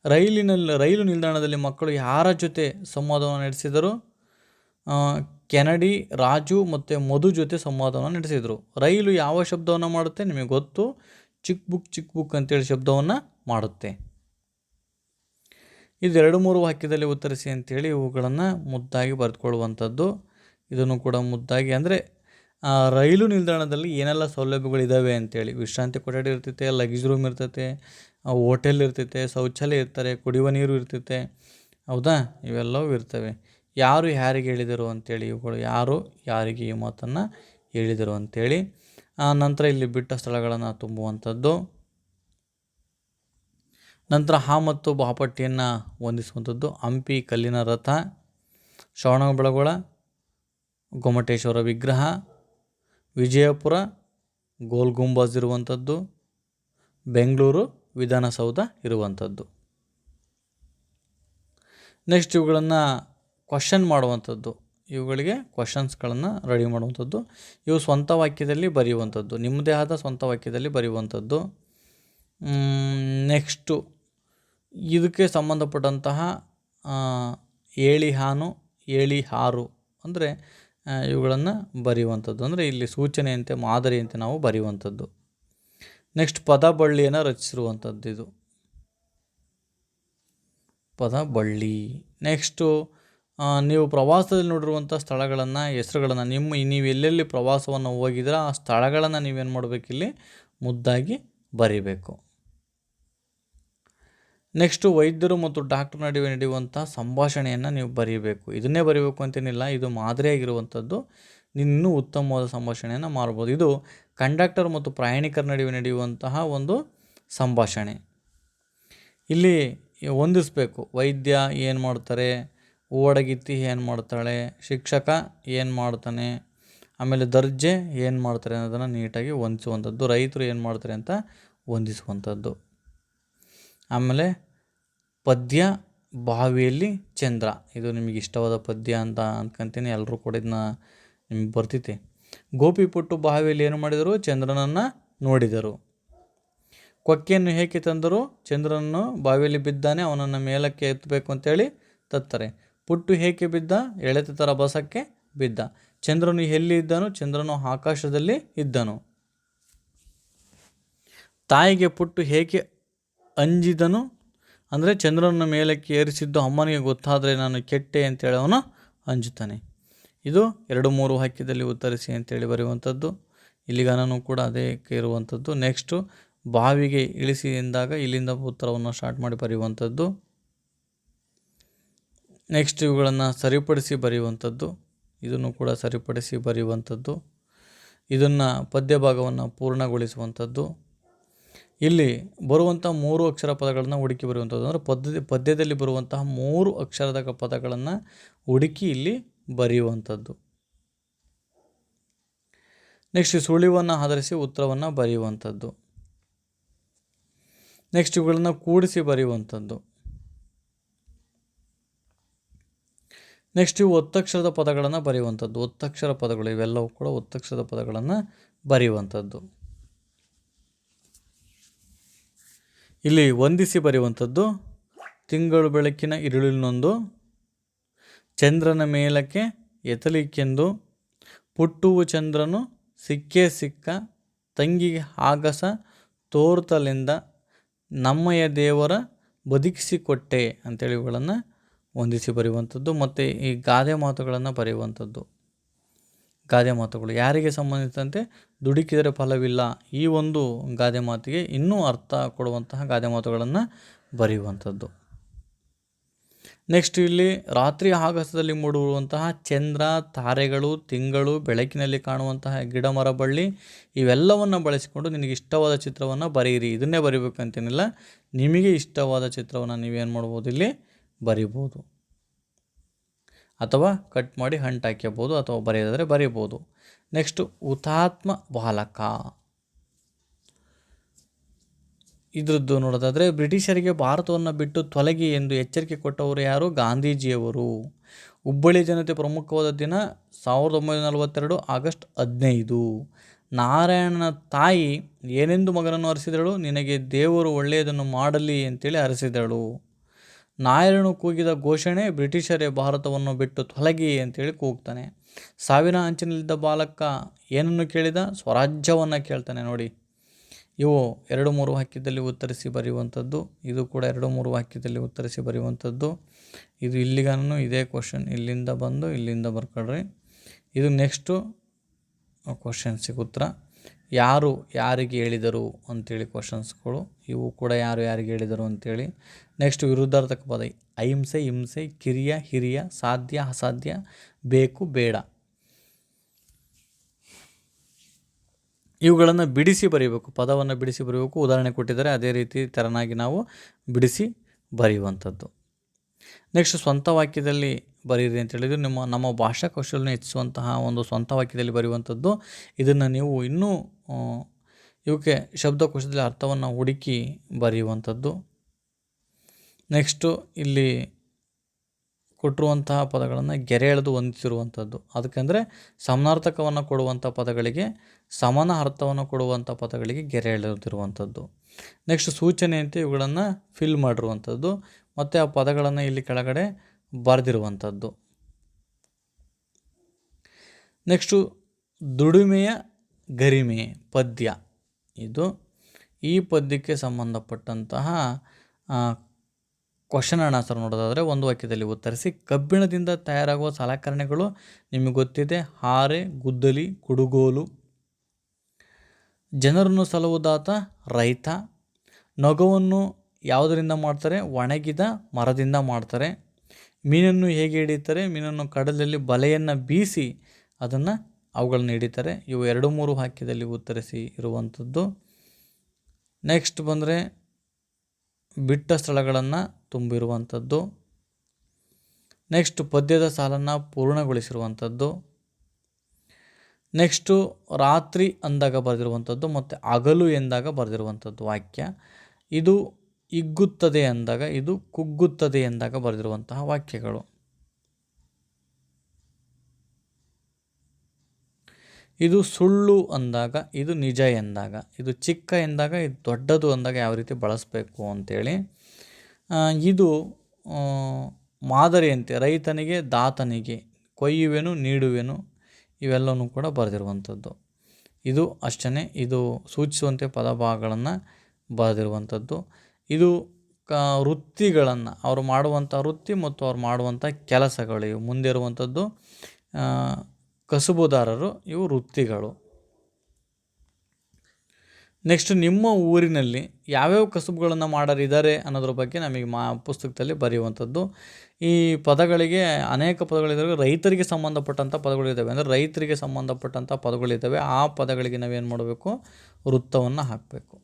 ರೈಲಿನಲ್ಲಿ, ರೈಲು ನಿಲ್ದಾಣದಲ್ಲಿ ಮಕ್ಕಳು ಯಾರ ಜೊತೆ ಸಂವಾದವನ್ನು ನಡೆಸಿದರು? ಕೆನಡಿ, ರಾಜು ಮತ್ತು ಮಧು ಜೊತೆ ಸಂವಾದವನ್ನು ನಡೆಸಿದರು. ರೈಲು ಯಾವ ಶಬ್ದವನ್ನು ಮಾಡುತ್ತೆ? ನಿಮಗೆ ಗೊತ್ತು? ಚಿಕ್ ಬುಕ್ ಚಿಕ್ ಬುಕ್ ಅಂತೇಳಿ ಶಬ್ದವನ್ನು ಮಾಡುತ್ತೆ. ಇದು ಎರಡು ಮೂರು ವಾಕ್ಯದಲ್ಲಿ ಉತ್ತರಿಸಿ ಅಂತೇಳಿ ಇವುಗಳನ್ನು ಮುದ್ದಾಗಿ ಬರೆದುಕೊಳ್ಳುವಂಥದ್ದು. ಇದನ್ನು ಕೂಡ ಮುದ್ದಾಗಿ ಅಂದರೆ ರೈಲು ನಿಲ್ದಾಣದಲ್ಲಿ ಏನೆಲ್ಲ ಸೌಲಭ್ಯಗಳಿದ್ದಾವೆ ಅಂತೇಳಿ. ವಿಶ್ರಾಂತಿ ಕೊಠಡಿ ಇರ್ತೈತೆ, ಲಗೇಜ್ ರೂಮ್ ಇರ್ತೈತೆ ಹೋಟೆಲ್ ಇರ್ತೈತೆ, ಶೌಚಾಲಯ ಇರ್ತಾರೆ, ಕುಡಿಯುವ ನೀರು ಇರ್ತೈತೆ. ಹೌದಾ? ಇವೆಲ್ಲವೂ ಇರ್ತವೆ. ಯಾರು ಯಾರಿಗೆ ಹೇಳಿದರು ಅಂತೇಳಿ ಇವುಗಳು ಯಾರು ಯಾರಿಗೆ ಈ ಮಾತನ್ನು ಹೇಳಿದರು ಅಂತೇಳಿ. ನಂತರ ಇಲ್ಲಿ ಬಿಟ್ಟ ಸ್ಥಳಗಳನ್ನು ತುಂಬುವಂಥದ್ದು. ನಂತರ ಹಾ ಮತ್ತು ಬಾಪಟ್ಟಿಯನ್ನು ಹೊಂದಿಸುವಂಥದ್ದು. ಹಂಪಿ, ಕಲ್ಲಿನ ರಥ, ಶ್ರವಣಬೆಳಗೊಳ, ಗೊಮಟೇಶ್ವರ ವಿಗ್ರಹ, ವಿಜಯಪುರ, ಗೋಲ್ ಗುಂಬಾಜ್ ಇರುವಂಥದ್ದು, ಬೆಂಗಳೂರು ವಿಧಾನಸೌಧ ಇರುವಂಥದ್ದು. ನೆಕ್ಸ್ಟ್ ಇವುಗಳನ್ನು ಕ್ವಶನ್ ಮಾಡುವಂಥದ್ದು. ಇವುಗಳಿಗೆ ಕ್ವಶನ್ಸ್ಗಳನ್ನು ರೆಡಿ ಮಾಡುವಂಥದ್ದು. ಇವು ಸ್ವಂತ ವಾಕ್ಯದಲ್ಲಿ ಬರೆಯುವಂಥದ್ದು. ನಿಮ್ಮದೇ ಆದ ಸ್ವಂತ ವಾಕ್ಯದಲ್ಲಿ ಬರೆಯುವಂಥದ್ದು. ನೆಕ್ಸ್ಟು ಇದಕ್ಕೆ ಸಂಬಂಧಪಟ್ಟಂತಹ ಏಳಿ ಹಾನು, ಏಳಿ ಹಾರು ಅಂದರೆ ಇವುಗಳನ್ನು ಬರೆಯುವಂಥದ್ದು. ಅಂದರೆ ಇಲ್ಲಿ ಸೂಚನೆಯಂತೆ, ಮಾದರಿಯಂತೆ ನಾವು ಬರೆಯುವಂಥದ್ದು. ನೆಕ್ಸ್ಟ್ ಪದ ಬಳ್ಳಿಯನ್ನು ರಚಿಸಿರುವಂಥದ್ದು ಇದು. ಪದ ಬಳ್ಳಿ ನೆಕ್ಸ್ಟು ನೀವು ಪ್ರವಾಸದಲ್ಲಿ ನೋಡಿರುವಂಥ ಸ್ಥಳಗಳನ್ನು, ಹೆಸರುಗಳನ್ನು, ನಿಮ್ಮ ನೀವು ಎಲ್ಲೆಲ್ಲಿ ಪ್ರವಾಸವನ್ನು ಹೋಗಿದ್ರೆ ಆ ಸ್ಥಳಗಳನ್ನು ನೀವೇನು ಮಾಡಬೇಕಿಲ್ಲಿ ಮುದ್ದಾಗಿ ಬರೀಬೇಕು. ನೆಕ್ಸ್ಟು ವೈದ್ಯರು ಮತ್ತು ಡಾಕ್ಟರ್ ನಡುವೆ ನಡೆಯುವಂಥ ಸಂಭಾಷಣೆಯನ್ನು ನೀವು ಬರೀಬೇಕು. ಇದನ್ನೇ ಬರೀಬೇಕು ಅಂತೇನಿಲ್ಲ, ಇದು ಮಾದರಿಯಾಗಿರುವಂಥದ್ದು. ನಿನ್ನೂ ಉತ್ತಮವಾದ ಸಂಭಾಷಣೆಯನ್ನು ಮಾಡ್ಬೋದು. ಇದು ಕಂಡಕ್ಟರ್ ಮತ್ತು ಪ್ರಯಾಣಿಕರ ನಡುವೆ ನಡೆಯುವಂತಹ ಒಂದು ಸಂಭಾಷಣೆ. ಇಲ್ಲಿ ಹೊಂದಿಸ್ಬೇಕು. ವೈದ್ಯ ಏನು ಮಾಡ್ತಾರೆ? ಓಡಗಿತ್ತಿ ಏನು ಮಾಡ್ತಾಳೆ? ಶಿಕ್ಷಕ ಏನು ಮಾಡ್ತಾನೆ? ಆಮೇಲೆ ದರ್ಜೆ ಏನು ಮಾಡ್ತಾರೆ ಅನ್ನೋದನ್ನು ನೀಟಾಗಿ ಹೊಂದಿಸುವಂಥದ್ದು. ರೈತರು ಏನು ಮಾಡ್ತಾರೆ ಅಂತ ಹೊಂದಿಸುವಂಥದ್ದು. ಆಮೇಲೆ ಪದ್ಯ ಬಾವಿಯಲ್ಲಿ ಚಂದ್ರ. ಇದು ನಿಮಗೆ ಇಷ್ಟವಾದ ಪದ್ಯ ಅಂತ ಅಂದ್ಕಂತೀನಿ ಎಲ್ಲರೂ ಕೂಡ ಇದನ್ನ ನಿಮ್ಗೆ ಬರ್ತೈತಿ ಗೋಪಿ ಪುಟ್ಟು ಬಾವಿಯಲ್ಲಿ ಏನು ಮಾಡಿದರು? ಚಂದ್ರನನ್ನು ನೋಡಿದರು. ಕೊಕ್ಕೆಯನ್ನು ಹೇಗೆ ತಂದರು? ಚಂದ್ರನನ್ನು ಬಾವಿಯಲ್ಲಿ ಬಿದ್ದಾನೆ, ಅವನನ್ನು ಮೇಲಕ್ಕೆ ಎತ್ತಬೇಕು ಅಂತೇಳಿ ತತ್ತಾರೆ. ಪುಟ್ಟು ಹೇಗೆ ಬಿದ್ದ? ಎಳೆತ ಥರ ಬಸಕ್ಕೆ ಬಿದ್ದ. ಚಂದ್ರನು ಎಲ್ಲಿ ಇದ್ದನು? ಚಂದ್ರನು ಆಕಾಶದಲ್ಲಿ ಇದ್ದನು. ತಾಯಿಗೆ ಪುಟ್ಟು ಹೇಗೆ ಅಂಜಿದನು? ಅಂದರೆ ಚಂದ್ರನ ಮೇಲಕ್ಕೆ ಏರಿಸಿದ್ದು ಅಮ್ಮನಿಗೆ ಗೊತ್ತಾದರೆ ನಾನು ಕೆಟ್ಟೆ ಅಂತೇಳಿ ಅವನು ಅಂಜುತ್ತಾನೆ. ಇದು ಎರಡು ಮೂರು ವಾಕ್ಯದಲ್ಲಿ ಉತ್ತರಿಸಿ ಅಂತೇಳಿ ಬರೆಯುವಂಥದ್ದು. ಇಲ್ಲಿಗಾನೂ ಕೂಡ ಅದೇ ಇರುವಂಥದ್ದು ನೆಕ್ಸ್ಟು ಬಾವಿಗೆ ಇಳಿಸಿ ಎಂದಾಗ ಇಲ್ಲಿಂದ ಉತ್ತರವನ್ನು ಸ್ಟಾರ್ಟ್ ಮಾಡಿ ಬರೆಯುವಂಥದ್ದು. ನೆಕ್ಸ್ಟ್ ಇವುಗಳನ್ನು ಸರಿಪಡಿಸಿ ಬರೆಯುವಂಥದ್ದು, ಇದನ್ನು ಕೂಡ ಸರಿಪಡಿಸಿ ಬರೆಯುವಂಥದ್ದು, ಇದನ್ನು ಪದ್ಯ ಭಾಗವನ್ನು ಪೂರ್ಣಗೊಳಿಸುವಂಥದ್ದು. ಇಲ್ಲಿ ಬರುವಂಥ ಮೂರು ಅಕ್ಷರ ಪದಗಳನ್ನು ಹುಡುಕಿ ಬರೆಯುವಂಥದ್ದು. ಅಂದರೆ ಪದ್ಯ ಪದ್ಯದಲ್ಲಿ ಬರುವಂತಹ ಮೂರು ಅಕ್ಷರದ ಪದಗಳನ್ನು ಹುಡುಕಿ ಇಲ್ಲಿ ಬರೆಯುವಂಥದ್ದು. ನೆಕ್ಸ್ಟ್ ಸುಳಿವನ್ನು ಆಧರಿಸಿ ಉತ್ತರವನ್ನು ಬರೆಯುವಂಥದ್ದು. ನೆಕ್ಸ್ಟ್ ಇವುಗಳನ್ನು ಕೂಡಿಸಿ ಬರೆಯುವಂಥದ್ದು. ನೆಕ್ಸ್ಟ್ ಒತ್ತಕ್ಷರದ ಪದಗಳನ್ನು ಬರೆಯುವಂಥದ್ದು. ಒತ್ತಕ್ಷರ ಪದಗಳು, ಇವೆಲ್ಲವೂ ಕೂಡ ಒತ್ತಕ್ಷರದ ಪದಗಳನ್ನು ಬರೆಯುವಂಥದ್ದು. ಇಲ್ಲಿ ವಂದಿಸಿ ಬರೆಯುವಂಥದ್ದು, ತಿಂಗಳು ಬೆಳಕಿನ ಇರುಳಿನೊಂದು, ಚಂದ್ರನ ಮೇಲಕ್ಕೆ ಎತ್ತಲಿಕ್ಕೆಂದು ಪುಟ್ಟುವು ಚಂದ್ರನು ಸಿಕ್ಕೇ ಸಿಕ್ಕ, ತಂಗಿಗೆ ಆಗಸ ತೋರ್ತಲಿಂದ ನಮ್ಮಯ ದೇವರ ಬದುಕಿಸಿಕೊಟ್ಟೆ ಅಂತೇಳಿ ಇವುಗಳನ್ನು ಹೊಂದಿಸಿ ಬರೆಯುವಂಥದ್ದು ಮತ್ತು ಈ ಗಾದೆ ಮಾತುಗಳನ್ನು ಬರೆಯುವಂಥದ್ದು. ಗಾದೆ ಮಾತುಗಳು ಯಾರಿಗೆ ಸಂಬಂಧಿಸಿದಂತೆ ದುಡುಕಿದರೆ ಫಲವಿಲ್ಲ ಈ ಒಂದು ಗಾದೆ ಮಾತಿಗೆ ಇನ್ನೂ ಅರ್ಥ ಕೊಡುವಂತಹ ಗಾದೆ ಮಾತುಗಳನ್ನು ಬರೆಯುವಂಥದ್ದು. ನೆಕ್ಸ್ಟ್ ಇಲ್ಲಿ ರಾತ್ರಿ ಆಗಸದಲ್ಲಿ ಮೂಡುವಂತಹ ಚಂದ್ರ, ತಾರೆಗಳು, ತಿಂಗಳು, ಬೆಳಕಿನಲ್ಲಿ ಕಾಣುವಂತಹ ಗಿಡ, ಮರ, ಬಳ್ಳಿ ಇವೆಲ್ಲವನ್ನು ಬಳಸಿಕೊಂಡು ನಿನಗೆ ಇಷ್ಟವಾದ ಚಿತ್ರವನ್ನು ಬರೆಯಿರಿ. ಇದನ್ನೇ ಬರೀಬೇಕಂತೇನಿಲ್ಲ, ನಿಮಗೆ ಇಷ್ಟವಾದ ಚಿತ್ರವನ್ನು ನೀವೇನು ಮಾಡ್ಬೋದು ಇಲ್ಲಿ? ಬರಿಬೋದು. ಅಥವಾ ಕಟ್ ಮಾಡಿ ಹಂಟ್ ಹಾಕ್ಯಬೋದು ಅಥವಾ ಬರೆಯೋದಾದರೆ ಬರೀಬೋದು. ನೆಕ್ಸ್ಟ್ ಹುತಾತ್ಮ ಬಾಲಕ. ಇದ್ರದ್ದು ನೋಡೋದಾದರೆ ಬ್ರಿಟಿಷರಿಗೆ ಭಾರತವನ್ನು ಬಿಟ್ಟು ತೊಲಗಿ ಎಂದು ಎಚ್ಚರಿಕೆ ಕೊಟ್ಟವರು ಯಾರು? ಗಾಂಧೀಜಿಯವರು. ಹುಬ್ಬಳ್ಳಿ ಜನತೆ ಪ್ರಮುಖವಾದ ದಿನ ಸಾವಿರದ ಒಂಬೈನೂರ ನಲವತ್ತೆರಡು ಆಗಸ್ಟ್ ಹದಿನೈದು. ನಾರಾಯಣನ ತಾಯಿ ಏನೆಂದು ಮಗನನ್ನು ಹರಿಸಿದಳು ನಿನಗೆ ದೇವರು ಒಳ್ಳೆಯದನ್ನು ಮಾಡಲಿ ಅಂತೇಳಿ ಹರಿಸಿದಳು ನಾಯರನು ಕೂಗಿದ ಘೋಷಣೆ ಬ್ರಿಟಿಷರೇ ಭಾರತವನ್ನು ಬಿಟ್ಟು ತೊಲಗಿ ಅಂತೇಳಿ ಕೂಗ್ತಾನೆ. ಸಾವಿನ ಅಂಚಿನಲ್ಲಿದ್ದ ಬಾಲಕ ಏನನ್ನು ಕೇಳಿದ? ಸ್ವರಾಜ್ಯವನ್ನು ಕೇಳ್ತಾನೆ ನೋಡಿ. ಇವು ಎರಡು ಮೂರು ವಾಕ್ಯದಲ್ಲಿ ಉತ್ತರಿಸಿ ಬರೆಯುವಂಥದ್ದು, ಇದು ಕೂಡ ಎರಡು ಮೂರು ವಾಕ್ಯದಲ್ಲಿ ಉತ್ತರಿಸಿ ಬರೆಯುವಂಥದ್ದು. ಇದು ಇಲ್ಲಿಗನೂ ಇದೇ ಕ್ವಶನ್ ಇಲ್ಲಿಂದ ಬಂದು ಇಲ್ಲಿಂದ ಬರ್ಕೊಳ್ರಿ. ಇದು ನೆಕ್ಸ್ಟು ಕ್ವಶನ್ಸಿಗೆ ಉತ್ತರ. ಯಾರು ಯಾರಿಗೆ ಹೇಳಿದರು ಅಂಥೇಳಿ ಕ್ವಶನ್ಸ್ಗಳು ಇವು ಕೂಡ ಯಾರು ಯಾರಿಗೆ ಹೇಳಿದರು ಅಂತೇಳಿ ನೆಕ್ಸ್ಟ್ ವಿರುದ್ಧಾರ್ಥಕ ಪದ, ಅಹಿಂಸೆ, ಹಿಂಸೆ, ಕಿರಿಯ, ಹಿರಿಯ, ಸಾಧ್ಯ, ಅಸಾಧ್ಯ, ಬೇಕು, ಬೇಡ. ಇವುಗಳನ್ನು ಬಿಡಿಸಿ ಬರೀಬೇಕು, ಪದವನ್ನು ಬಿಡಿಸಿ ಬರೀಬೇಕು. ಉದಾಹರಣೆ ಕೊಟ್ಟಿದ್ದಾರೆ, ಅದೇ ರೀತಿ ತೆರನಾಗಿ ನಾವು ಬಿಡಿಸಿ ಬರೆಯುವಂಥದ್ದು. ನೆಕ್ಸ್ಟ್ ಸ್ವಂತ ವಾಕ್ಯದಲ್ಲಿ ಬರೀರಿ ಅಂತ ನಿಮ್ಮ, ನಮ್ಮ ಭಾಷಾ ಕೌಶಲ್ಯ ಹೆಚ್ಚಿಸುವಂತಹ ಒಂದು ಸ್ವಂತ ವಾಕ್ಯದಲ್ಲಿ ಬರೆಯುವಂಥದ್ದು. ಇದನ್ನು ನೀವು ಇನ್ನೂ ಇವಕ್ಕೆ ಶಬ್ದಕೋಶದಲ್ಲಿ ಅರ್ಥವನ್ನು ಹುಡುಕಿ ಬರೆಯುವಂಥದ್ದು. ನೆಕ್ಸ್ಟು ಇಲ್ಲಿ ಕೊಟ್ಟಿರುವಂತಹ ಪದಗಳನ್ನು ಗೆರೆ ಎಳೆದು ಹೊಂದಿಸಿರುವಂಥದ್ದು ಅದಕ್ಕೆಂದರೆ ಸಮನಾರ್ಥಕವನ್ನು ಕೊಡುವಂಥ ಪದಗಳಿಗೆ ಸಮಾನ ಅರ್ಥವನ್ನು ಕೊಡುವಂಥ ಪದಗಳಿಗೆ ಗೆರೆ ಎಳೆದಿರುವಂಥದ್ದು ನೆಕ್ಸ್ಟ್ ಸೂಚನೆ ಅಂತ ಇವುಗಳನ್ನು ಫಿಲ್ ಮಾಡಿರುವಂಥದ್ದು. ಮತ್ತು ಆ ಪದಗಳನ್ನು ಇಲ್ಲಿ ಕೆಳಗಡೆ ಬರೆದಿರುವಂಥದ್ದು. ನೆಕ್ಸ್ಟು ದುಡಿಮೆಯ ಗರಿಮೆ, ಪದ್ಯ. ಇದು ಈ ಪದ್ಯಕ್ಕೆ ಸಂಬಂಧಪಟ್ಟಂತಹ ಕ್ವಶನ್ ಆನ್ಸರ್ ನೋಡೋದಾದರೆ ಒಂದು ವಾಕ್ಯದಲ್ಲಿ ಉತ್ತರಿಸಿ, ಕಬ್ಬಿಣದಿಂದ ತಯಾರಾಗುವ ಸಲಕರಣೆಗಳು ನಿಮಗೆ ಗೊತ್ತಿದೆ, ಹಾರೆ, ಗುದ್ದಲಿ, ಕುಡುಗೋಲು. ಜನರನ್ನು ಸಲುವುದಾತ ರೈತ. ನೊಗವನ್ನು ಯಾವುದರಿಂದ ಮಾಡ್ತಾರೆ? ಒಣಗಿದ ಮರದಿಂದ ಮಾಡ್ತಾರೆ. ಮೀನನ್ನು ಹೇಗೆ ಹಿಡಿತಾರೆ? ಮೀನನ್ನು ಕಡಲಲ್ಲಿ ಬಲೆಯನ್ನು ಬೀಸಿ ಅದನ್ನು ಅವುಗಳನ್ನ ಹಿಡಿತಾರೆ. ಇವು ಎರಡು ಮೂರು ವಾಕ್ಯದಲ್ಲಿ ಉತ್ತರಿಸಿ ಇರುವಂಥದ್ದು ನೆಕ್ಸ್ಟ್ ಬಂದರೆ, ಬಿಟ್ಟ ಸ್ಥಳಗಳನ್ನು ತುಂಬಿರುವಂಥದ್ದು. ನೆಕ್ಸ್ಟ್ ಪದ್ಯದ ಸಾಲನ್ನು ಪೂರ್ಣಗೊಳಿಸಿರುವಂಥದ್ದು. ನೆಕ್ಸ್ಟು ರಾತ್ರಿ ಅಂದಾಗ ಬರೆದಿರುವಂಥದ್ದು ಮತ್ತು ಹಗಲು ಎಂದಾಗ ಬರೆದಿರುವಂಥದ್ದು ವಾಕ್ಯ. ಇದು ಇಗ್ಗುತ್ತದೆ ಅಂದಾಗ, ಇದು ಕುಗ್ಗುತ್ತದೆ ಎಂದಾಗ ಬರೆದಿರುವಂತಹ ವಾಕ್ಯಗಳು. ಇದು ಸುಳ್ಳು ಅಂದಾಗ, ಇದು ನಿಜ ಎಂದಾಗ, ಇದು ಚಿಕ್ಕ ಎಂದಾಗ, ಇದು ದೊಡ್ಡದು ಅಂದಾಗ ಯಾವ ರೀತಿ ಬಳಸಬೇಕು ಅಂತೇಳಿ. ಇದು ಮಾದರಿಯಂತೆ ರೈತನಿಗೆ, ದಾತನಿಗೆ, ಕೊಯ್ಯುವೆನು, ನೀಡುವೆನು ಇವೆಲ್ಲವೂ ಕೂಡ ಬರೆದಿರುವಂಥದ್ದು. ಇದು ಅಷ್ಟೇ ಇದು ಸೂಚಿಸುವಂತೆ ಪದಭಾಗಗಳನ್ನು ಬರೆದಿರುವಂಥದ್ದು. ಇದು ಕ, ವೃತ್ತಿಗಳನ್ನು, ಅವರು ಮಾಡುವಂಥ ವೃತ್ತಿ ಮತ್ತು ಅವ್ರು ಮಾಡುವಂಥ ಕೆಲಸಗಳು ಇವು. ಮುಂದಿರುವಂಥದ್ದು ಕಸುಬುದಾರರು, ಇವು ವೃತ್ತಿಗಳು. ನೆಕ್ಸ್ಟ್ ನಿಮ್ಮ ಊರಿನಲ್ಲಿ ಯಾವ್ಯಾವ ಕಸುಬುಗಳನ್ನು ಮಾಡೋರಿದ್ದಾರೆ ಅನ್ನೋದ್ರ ಬಗ್ಗೆ ನಮಗೆ ಮಾ, ಪುಸ್ತಕದಲ್ಲಿ ಬರೆಯುವಂಥದ್ದು. ಈ ಪದಗಳಿಗೆ, ಅನೇಕ ಪದಗಳಿದ್ದಾವೆ. ರೈತರಿಗೆ ಸಂಬಂಧಪಟ್ಟಂಥ ಪದಗಳಿದ್ದಾವೆ. ಅಂದರೆ ರೈತರಿಗೆ ಸಂಬಂಧಪಟ್ಟಂಥ ಪದಗಳಿದ್ದಾವೆ. ಆ ಪದಗಳಿಗೆ ನಾವೇನು ಮಾಡಬೇಕು? ವೃತ್ತವನ್ನು ಹಾಕಬೇಕು.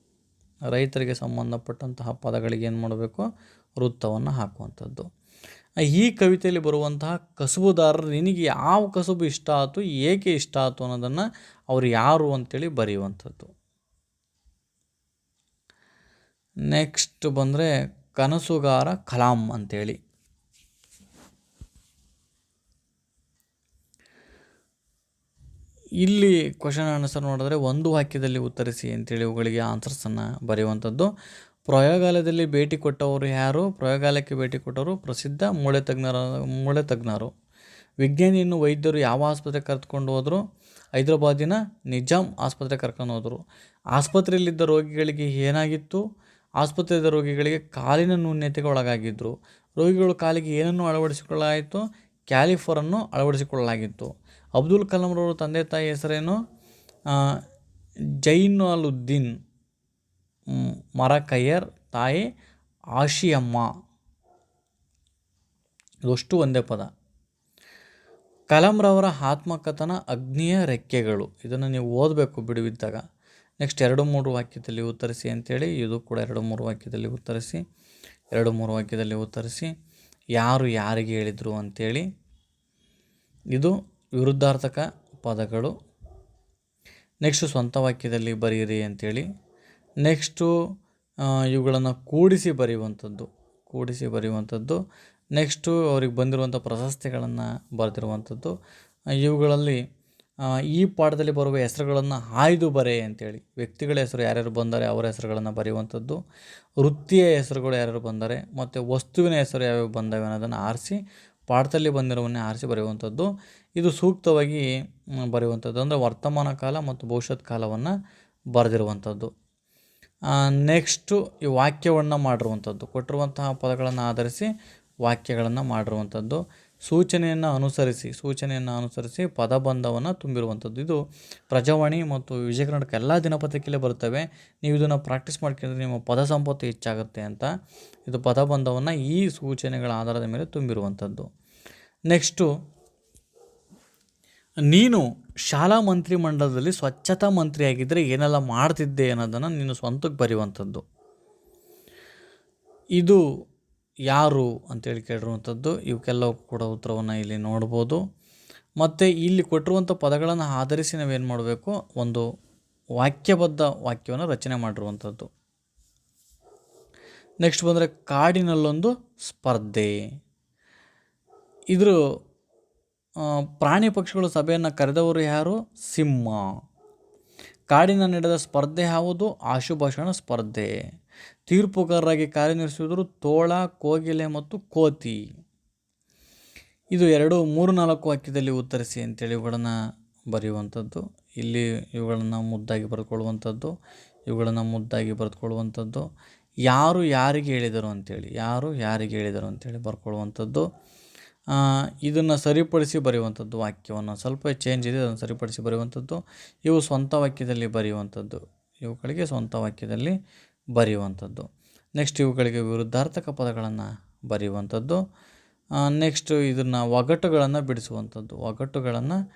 ರೈತರಿಗೆ ಸಂಬಂಧಪಟ್ಟಂತಹ ಪದಗಳಿಗೆ ಏನು ಮಾಡಬೇಕು? ವೃತ್ತವನ್ನು ಹಾಕುವಂಥದ್ದು. ಈ ಕವಿತೆಯಲ್ಲಿ ಬರುವಂತಹ ಕಸುಬುದಾರರು, ನಿನಗೆ ಯಾವ ಕಸುಬು ಇಷ್ಟ ಆಯಿತು, ಏಕೆ ಇಷ್ಟ ಆಯಿತು ಅನ್ನೋದನ್ನು ಅವರು ಯಾರು ಅಂತೇಳಿ ಬರೆಯುವಂಥದ್ದು. ನೆಕ್ಸ್ಟ್ ಬಂದರೆ ಕನಸುಗಾರ ಕಲಾಂ ಅಂಥೇಳಿ ಇಲ್ಲಿ ಕ್ವಶನ್ ಆನ್ಸರ್ ನೋಡಿದ್ರೆ ಒಂದು ವಾಕ್ಯದಲ್ಲಿ ಉತ್ತರಿಸಿ ಅಂತೇಳಿ ಇವುಗಳಿಗೆ ಆನ್ಸರ್ಸನ್ನು ಬರೆಯುವಂಥದ್ದು. ಪ್ರಯೋಗಾಲಯದಲ್ಲಿ ಭೇಟಿ ಕೊಟ್ಟವರು ಯಾರು? ಪ್ರಯೋಗಾಲಯಕ್ಕೆ ಭೇಟಿ ಕೊಟ್ಟವರು ಪ್ರಸಿದ್ಧ ಮೂಳೆ ತಜ್ಞರ, ಮೂಳೆ ತಜ್ಞರು. ವಿಜ್ಞಾನಿಯನ್ನು ವೈದ್ಯರು ಯಾವ ಆಸ್ಪತ್ರೆಗೆ ಕರೆದುಕೊಂಡು ಹೋದರು? ಹೈದರಾಬಾದಿನ ನಿಜಾಮ್ ಆಸ್ಪತ್ರೆಗೆ ಕರ್ಕೊಂಡು ಹೋದರು. ಆಸ್ಪತ್ರೆಯಲ್ಲಿದ್ದ ರೋಗಿಗಳಿಗೆ ಏನಾಗಿತ್ತು? ಆಸ್ಪತ್ರೆಯ ರೋಗಿಗಳಿಗೆ ಕಾಲಿನ ನ್ಯೂನ್ಯತೆಗೆ ಒಳಗಾಗಿದ್ದರು ರೋಗಿಗಳು ಕಾಲಿಗೆ ಏನನ್ನು ಅಳವಡಿಸಿಕೊಳ್ಳಲಾಯಿತು? ಕ್ಯಾಲಿಫರನ್ನು ಅಳವಡಿಸಿಕೊಳ್ಳಲಾಗಿತ್ತು. ಅಬ್ದುಲ್ ಕಲಾಂರವರು ತಂದೆ ತಾಯಿ ಹೆಸರೇನು? ಜೈನುಲುದ್ದೀನ್ ಮರಕಯ್ಯರ್ ತಾಯಿ ಆಶಿಯಮ್ಮ. ಇದಷ್ಟು ಒಂದೇ ಪದ. ಕಲಾಂರವರ ಆತ್ಮಕಥನ ಅಗ್ನಿಯ ರೆಕ್ಕೆಗಳು. ಇದನ್ನು ನೀವು ಓದಬೇಕು ಬಿಡುವಿದ್ದಾಗ. ನೆಕ್ಸ್ಟ್ ಎರಡು ಮೂರು ವಾಕ್ಯದಲ್ಲಿ ಉತ್ತರಿಸಿ ಅಂತೇಳಿ ಇದು ಕೂಡ ಎರಡು ಮೂರು ವಾಕ್ಯದಲ್ಲಿ ಉತ್ತರಿಸಿ, ಎರಡು ಮೂರು ವಾಕ್ಯದಲ್ಲಿ ಉತ್ತರಿಸಿ, ಯಾರು ಯಾರಿಗೆ ಹೇಳಿದರು ಅಂಥೇಳಿ ಇದು ವಿರುದ್ಧಾರ್ಥಕ ಪದಗಳು. ನೆಕ್ಸ್ಟು ಸ್ವಂತ ವಾಕ್ಯದಲ್ಲಿ ಬರೆಯಿರಿ ಅಂತೇಳಿ. ನೆಕ್ಸ್ಟು ಇವುಗಳನ್ನು ಕೂಡಿಸಿ ಬರೆಯುವಂಥದ್ದು ಕೂಡಿಸಿ ಬರೆಯುವಂಥದ್ದು. ನೆಕ್ಸ್ಟು ಅವ್ರಿಗೆ ಬಂದಿರುವಂಥ ಪ್ರಶಸ್ತಿಗಳನ್ನು ಬರೆದಿರುವಂಥದ್ದು. ಇವುಗಳಲ್ಲಿ ಈ ಪಾಠದಲ್ಲಿ ಬರುವ ಹೆಸರುಗಳನ್ನು ಆಯ್ದು ಬರೆ ಅಂತೇಳಿ. ವ್ಯಕ್ತಿಗಳ ಹೆಸರು ಯಾರ್ಯಾರು ಬಂದರೆ ಅವರ ಹೆಸರುಗಳನ್ನು ಬರೆಯುವಂಥದ್ದು. ವೃತ್ತಿಯ ಹೆಸರುಗಳು ಯಾರ್ಯಾರು ಬಂದರೆ ಮತ್ತು ವಸ್ತುವಿನ ಹೆಸರು ಯಾವ್ಯಾವ ಬಂದವೆ ಅನ್ನೋದನ್ನು ಆರಿಸಿ, ಪಾಠದಲ್ಲಿ ಬಂದಿರೋವನ್ನೇ ಆರಿಸಿ ಬರೆಯುವಂಥದ್ದು. ಇದು ಸೂಕ್ತವಾಗಿ ಬರೆಯುವಂಥದ್ದು. ಅಂದರೆ ವರ್ತಮಾನ ಕಾಲ ಮತ್ತು ಭವಿಷ್ಯತ್ ಕಾಲವನ್ನು ಬರೆದಿರುವಂಥದ್ದು. ನೆಕ್ಸ್ಟು ಈ ವಾಕ್ಯವನ್ನು ಮಾಡಿರುವಂಥದ್ದು. ಕೊಟ್ಟಿರುವಂತಹ ಪದಗಳನ್ನು ಆಧರಿಸಿ ವಾಕ್ಯಗಳನ್ನು ಮಾಡಿರುವಂಥದ್ದು. ಸೂಚನೆಯನ್ನು ಅನುಸರಿಸಿ ಸೂಚನೆಯನ್ನು ಅನುಸರಿಸಿ ಪದಬಂಧವನ್ನು ತುಂಬಿರುವಂಥದ್ದು. ಇದು ಪ್ರಜಾವಾಣಿ ಮತ್ತು ವಿಜಯ ಕರ್ನಾಟಕ ಎಲ್ಲ ದಿನಪತ್ರಿಕೆಯಲ್ಲೇ ಬರ್ತವೆ ನೀವು ಇದನ್ನು ಪ್ರಾಕ್ಟೀಸ್ ಮಾಡ್ಕೊಂಡ್ರೆ ನಿಮ್ಮ ಪದ ಸಂಪತ್ತು ಹೆಚ್ಚಾಗುತ್ತೆ ಅಂತ ಇದು ಪದಬಂಧವನ್ನು ಈ ಸೂಚನೆಗಳ ಆಧಾರದ ಮೇಲೆ ತುಂಬಿರುವಂಥದ್ದು. ನೆಕ್ಸ್ಟು ನೀನು ಶಾಲಾ ಮಂತ್ರಿ ಮಂಡಲದಲ್ಲಿ ಸ್ವಚ್ಛತಾ ಮಂತ್ರಿಯಾಗಿದ್ದರೆ ಏನೆಲ್ಲ ಮಾಡ್ತಿದ್ದೆ ಅನ್ನೋದನ್ನು ನೀನು ಸ್ವಂತಕ್ಕೆ ಬರೆಯುವಂಥದ್ದು. ಇದು ಯಾರು ಅಂತೇಳಿ ಕೇಳಿರುವಂಥದ್ದು, ಇವಕ್ಕೆಲ್ಲವೂ ಕೂಡ ಉತ್ತರವನ್ನು ಇಲ್ಲಿ ನೋಡ್ಬೋದು. ಮತ್ತು ಇಲ್ಲಿ ಕೊಟ್ಟಿರುವಂಥ ಪದಗಳನ್ನು ಆಧರಿಸಿ ನಾವೇನು ಮಾಡಬೇಕು? ಒಂದು ವಾಕ್ಯಬದ್ಧ ವಾಕ್ಯವನ್ನು ರಚನೆ ಮಾಡಿರುವಂಥದ್ದು. ನೆಕ್ಸ್ಟ್ ಬಂದರೆ ಕಾಡಿನಲ್ಲೊಂದು ಸ್ಪರ್ಧೆ. ಇದ್ರ ಪ್ರಾಣಿ ಪಕ್ಷಿಗಳ ಸಭೆಯನ್ನು ಕರೆದವರು ಯಾರು? ಸಿಂಹ. ಕಾಡಿನ ನಡೆದ ಸ್ಪರ್ಧೆ ಯಾವುದು? ಆಶುಭಾಷಣ ಸ್ಪರ್ಧೆ. ತೀರ್ಪುಗಾರರಾಗಿ ಕಾರ್ಯನಿರ್ವಹಿಸಿದರು ತೋಳ, ಕೋಗಿಲೆ ಮತ್ತು ಕೋತಿ. ಇದು ಎರಡು ಮೂರು ನಾಲ್ಕು ವಾಕ್ಯದಲ್ಲಿ ಉತ್ತರಿಸಿ ಅಂತೇಳಿ ಇವುಗಳನ್ನು ಬರೆಯುವಂಥದ್ದು. ಇಲ್ಲಿ ಇವುಗಳನ್ನು ಮುದ್ದಾಗಿ ಬರೆದುಕೊಳ್ಳುವಂಥದ್ದು, ಇವುಗಳನ್ನು ಮುದ್ದಾಗಿ ಬರೆದುಕೊಳ್ಳುವಂಥದ್ದು. ಯಾರು ಯಾರಿಗೆ ಹೇಳಿದರು ಅಂತೇಳಿ, ಯಾರು ಯಾರಿಗೆ ಹೇಳಿದರು ಅಂತೇಳಿ ಬರ್ಕೊಳ್ಳುವಂಥದ್ದು ಇದನ್ನು ಸರಿಪಡಿಸಿ ಬರೆಯುವಂಥದ್ದು ವಾಕ್ಯವನ್ನು. ಸ್ವಲ್ಪ ಚೇಂಜ್ ಇದೆ, ಅದನ್ನು ಸರಿಪಡಿಸಿ ಬರೆಯುವಂಥದ್ದು. ಇವು ಸ್ವಂತ ವಾಕ್ಯದಲ್ಲಿ ಬರೆಯುವಂಥದ್ದು. ಇವುಗಳಿಗೆ ಸ್ವಂತ ವಾಕ್ಯದಲ್ಲಿ ಬರೆಯುವಂಥದ್ದು. ನೆಕ್ಸ್ಟ್ ಇವುಗಳಿಗೆ ವಿರುದ್ಧಾರ್ಥಕ ಪದಗಳನ್ನು ಬರೆಯುವಂಥದ್ದು. ನೆಕ್ಸ್ಟ್ ಇದನ್ನು ಒಗಟುಗಳನ್ನು ಬಿಡಿಸುವಂಥದ್ದು. ಒಗಟುಗಳನ್ನು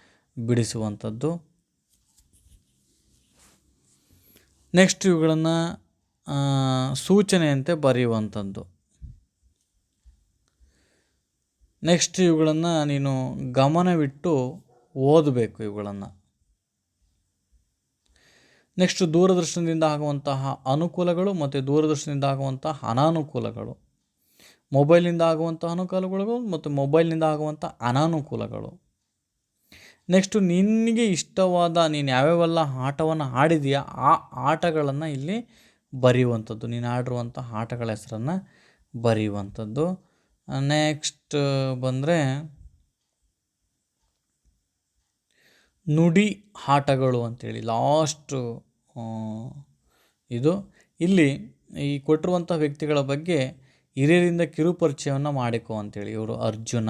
ಬಿಡಿಸುವಂಥದ್ದು. ನೆಕ್ಸ್ಟ್ ಇವುಗಳನ್ನು ಸೂಚನೆಯಂತೆ ಬರೆಯುವಂಥದ್ದು. ನೆಕ್ಸ್ಟ್ ಇವುಗಳನ್ನು ನೀನು ಗಮನವಿಟ್ಟು ಓದಬೇಕು ಇವುಗಳನ್ನು. ನೆಕ್ಸ್ಟ್ ದೂರದರ್ಶನದಿಂದ ಆಗುವಂತಹ ಅನುಕೂಲಗಳು ಮತ್ತು ದೂರದರ್ಶನದಿಂದ ಆಗುವಂತಹ ಅನಾನುಕೂಲಗಳು. ಮೊಬೈಲ್ನಿಂದ ಆಗುವಂಥ ಅನುಕೂಲಗಳು ಮತ್ತು ಮೊಬೈಲ್ನಿಂದ ಆಗುವಂಥ ಅನಾನುಕೂಲಗಳು. ನೆಕ್ಸ್ಟು ನಿನಗೆ ಇಷ್ಟವಾದ ನೀನು ಯಾವ್ಯಾವೆಲ್ಲ ಆಟವನ್ನು ಆಡಿದೆಯಾ ಆ ಆಟಗಳನ್ನು ಇಲ್ಲಿ ಬರೆಯುವಂಥದ್ದು. ನೀನು ಆಡಿರುವಂಥ ಆಟಗಳ ಹೆಸರನ್ನು ಬರೆಯುವಂಥದ್ದು. ನೆಕ್ಸ್ಟ್ ಬಂದರೆ ನುಡಿ ಆಟಗಳು ಅಂತೇಳಿ ಲಾಸ್ಟು ಇದು ಇಲ್ಲಿ ಈ ಕೊಟ್ಟಿರುವಂಥ ವ್ಯಕ್ತಿಗಳ ಬಗ್ಗೆ ಹಿರಿಯರಿಂದ ಕಿರುಪರಿಚಯವನ್ನು ಮಾಡಿಕೊ ಅಂತೇಳಿ. ಇವರು ಅರ್ಜುನ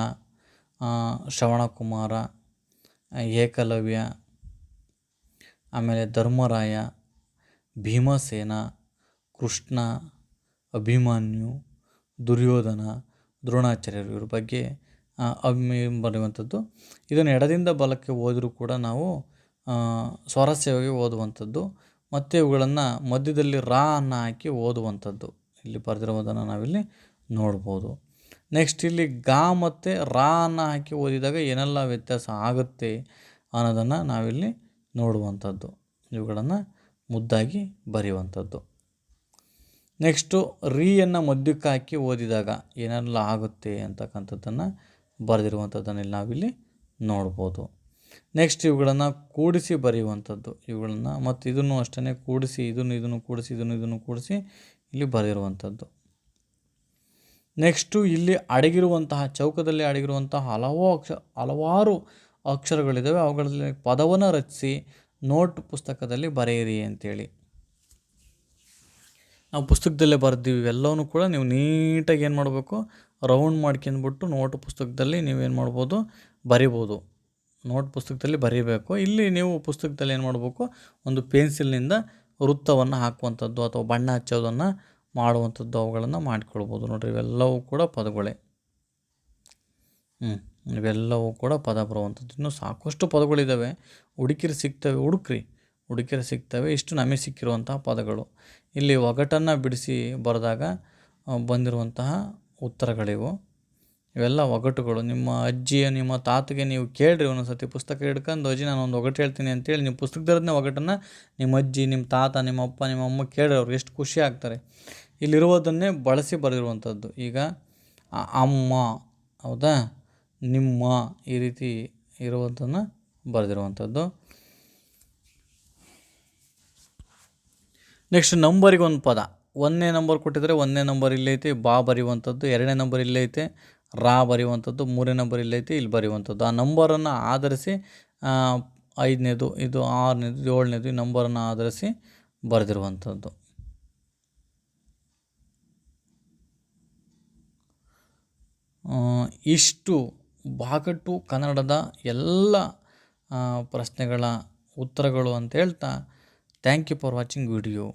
ಶ್ರವಣಕುಮಾರ, ಏಕಲವ್ಯ, ಆಮೇಲೆ ಧರ್ಮರಾಯ, ಭೀಮಸೇನ, ಕೃಷ್ಣ, ಅಭಿಮನ್ಯು, ದುರ್ಯೋಧನ, ದ್ರೋಣಾಚಾರ್ಯರು. ಇವ್ರ ಬಗ್ಗೆ ಬರೆಯುವಂಥದ್ದು. ಇದನ್ನು ಎಡದಿಂದ ಬಲಕ್ಕೆ ಓದಿರೂ ಕೂಡ ನಾವು ಸ್ವಾರಸ್ಯವಾಗಿ ಓದುವಂಥದ್ದು. ಮತ್ತು ಇವುಗಳನ್ನು ಮಧ್ಯದಲ್ಲಿ ರಾ ಅನ್ನ ಹಾಕಿ ಓದುವಂಥದ್ದು. ಇಲ್ಲಿ ಬರೆದಿರುವುದನ್ನು ನಾವಿಲ್ಲಿ ನೋಡ್ಬೋದು. ನೆಕ್ಸ್ಟ್ ಇಲ್ಲಿ ಗಾ ಮತ್ತು ರಾ ಅನ್ನ ಹಾಕಿ ಓದಿದಾಗ ಏನೆಲ್ಲ ವ್ಯತ್ಯಾಸ ಆಗುತ್ತೆ ಅನ್ನೋದನ್ನು ನಾವಿಲ್ಲಿ ನೋಡುವಂಥದ್ದು. ಇವುಗಳನ್ನು ಮುದ್ದಾಗಿ ಬರೆಯುವಂಥದ್ದು. ನೆಕ್ಸ್ಟು ರೀಯನ್ನು ಮಧ್ಯಕ್ಕೆ ಹಾಕಿ ಓದಿದಾಗ ಏನೆಲ್ಲ ಆಗುತ್ತೆ ಅಂತಕ್ಕಂಥದ್ದನ್ನು ಬರೆದಿರುವಂಥದ್ದನ್ನು ಇಲ್ಲಿ ನಾವಿಲ್ಲಿ ನೋಡ್ಬೋದು. ನೆಕ್ಸ್ಟ್ ಇವುಗಳನ್ನು ಕೂಡಿಸಿ ಬರೆಯುವಂಥದ್ದು ಇವುಗಳನ್ನು. ಮತ್ತು ಇದನ್ನು ಅಷ್ಟೇ ಕೂಡಿಸಿ, ಇದನ್ನು ಇದನ್ನು ಕೂಡಿಸಿ, ಇದನ್ನು ಇದನ್ನು ಕೂಡಿಸಿ ಇಲ್ಲಿ ಬರೆದಿರುವಂಥದ್ದು. ನೆಕ್ಸ್ಟು ಇಲ್ಲಿ ಅಡಗಿರುವಂತಹ, ಚೌಕದಲ್ಲಿ ಅಡಗಿರುವಂತಹ ಹಲವು ಅಕ್ಷ, ಹಲವಾರು ಅಕ್ಷರಗಳಿದ್ದಾವೆ ಅವುಗಳಲ್ಲಿ ಪದವನ್ನು ರಚಿಸಿ ನೋಟ್ ಪುಸ್ತಕದಲ್ಲಿ ಬರೆಯಿರಿ ಅಂತೇಳಿ. ನಾವು ಪುಸ್ತಕದಲ್ಲೇ ಬರೆದಿವಿ ಇವೆಲ್ಲವೂ ಕೂಡ ನೀವು ನೀಟಾಗಿ ಏನು ಮಾಡಬೇಕು ರೌಂಡ್ ಮಾಡ್ಕೊಂಡ್ಬಿಟ್ಟು ನೋಟ್ ಪುಸ್ತಕದಲ್ಲಿ ನೀವೇನು ಮಾಡ್ಬೋದು, ಬರಿಬೋದು. ನೋಟ್ ಪುಸ್ತಕದಲ್ಲಿ ಬರೀಬೇಕು. ಇಲ್ಲಿ ನೀವು ಪುಸ್ತಕದಲ್ಲಿ ಏನು ಮಾಡಬೇಕು? ಒಂದು ಪೆನ್ಸಿಲ್ನಿಂದ ವೃತ್ತವನ್ನು ಹಾಕುವಂಥದ್ದು ಅಥವಾ ಬಣ್ಣ ಹಚ್ಚೋದನ್ನು ಮಾಡುವಂಥದ್ದು ಅವುಗಳನ್ನು ಮಾಡಿಕೊಳ್ಬೋದು. ನೋಡಿರಿ, ಇವೆಲ್ಲವೂ ಕೂಡ ಪದಗಳೇ. ಹ್ಞೂ ಇವೆಲ್ಲವೂ ಕೂಡ ಪದ ಬರುವಂಥದ್ದು. ಇನ್ನೂ ಸಾಕಷ್ಟು ಪದಗಳಿದ್ದಾವೆ ಹುಡುಕಿರಿ ಸಿಗ್ತವೆ, ಹುಡುಕ್ರಿ. ಹುಡುಕಿರಿ ಸಿಗ್ತವೆ. ಇಷ್ಟು ನಮಗೆ ಸಿಕ್ಕಿರುವಂತಹ ಪದಗಳು. ಇಲ್ಲಿ ಒಗಟನ್ನು ಬಿಡಿಸಿ ಬರೆದಾಗ ಬಂದಿರುವಂತಹ ಉತ್ತರಗಳಿವು. ಇವೆಲ್ಲ ಒಗಟುಗಳು. ನಿಮ್ಮ ಅಜ್ಜಿ ನಿಮ್ಮ ತಾತಗೆ ನೀವು ಕೇಳಿರಿ, ಒಂದೊಂದು ಸತಿ ಪುಸ್ತಕ ಹಿಡ್ಕೊಂಡು, ಅಜ್ಜಿ ನಾನು ಒಂದು ಒಗಟು ಹೇಳ್ತೀನಿ ಅಂತೇಳಿ ನೀವು ಪುಸ್ತಕದವ್ರನ್ನೇ ಒಗಟನ್ನು ನಿಮ್ಮ ಅಜ್ಜಿ, ನಿಮ್ಮ ತಾತ, ನಿಮ್ಮ ಅಪ್ಪ, ನಿಮ್ಮ ಅಮ್ಮ ಕೇಳಿರಿ, ಅವ್ರಿಗೆ ಎಷ್ಟು ಖುಷಿ ಆಗ್ತಾರೆ. ಇಲ್ಲಿರುವುದನ್ನೇ ಬಳಸಿ ಬರೆದಿರುವಂಥದ್ದು. ಈಗ ಅಮ್ಮ, ಹೌದಾ? ನಿಮ್ಮ ಈ ರೀತಿ ಇರುವುದನ್ನು ಬರೆದಿರುವಂಥದ್ದು. ನೆಕ್ಸ್ಟ್ ನಂಬರಿಗೆ ಒಂದು ಪದ. ಒಂದನೇ ನಂಬರ್ ಕೊಟ್ಟಿದ್ದಾರೆ ಒಂದನೇ ನಂಬರ್ ಇಲ್ಲೈತೆ, ಬಾ ಬರೆಯುವಂಥದ್ದು. ಎರಡನೇ ನಂಬರ್ ಇಲ್ಲೈತೆ ರಾ ಬರೆಯುವಂಥದ್ದು, ಮೂರನೇ ನಂಬರ್ ಇಲ್ಲೈತೆ ಇಲ್ಲಿ ಬರೆಯುವಂಥದ್ದು. ಆ ನಂಬರನ್ನು ಆಧರಿಸಿ ಐದನೇದು, ಇದು ಆರನೇದು ಏಳನೇದು ಈ ನಂಬರನ್ನು ಆಧರಿಸಿ ಬರೆದಿರುವಂಥದ್ದು. ಇಷ್ಟು ಬಾಗಟ್ಟು ಕನ್ನಡದ ಎಲ್ಲ ಪ್ರಶ್ನೆಗಳ ಉತ್ತರಗಳು ಅಂತ ಹೇಳ್ತಾ thank you for watching video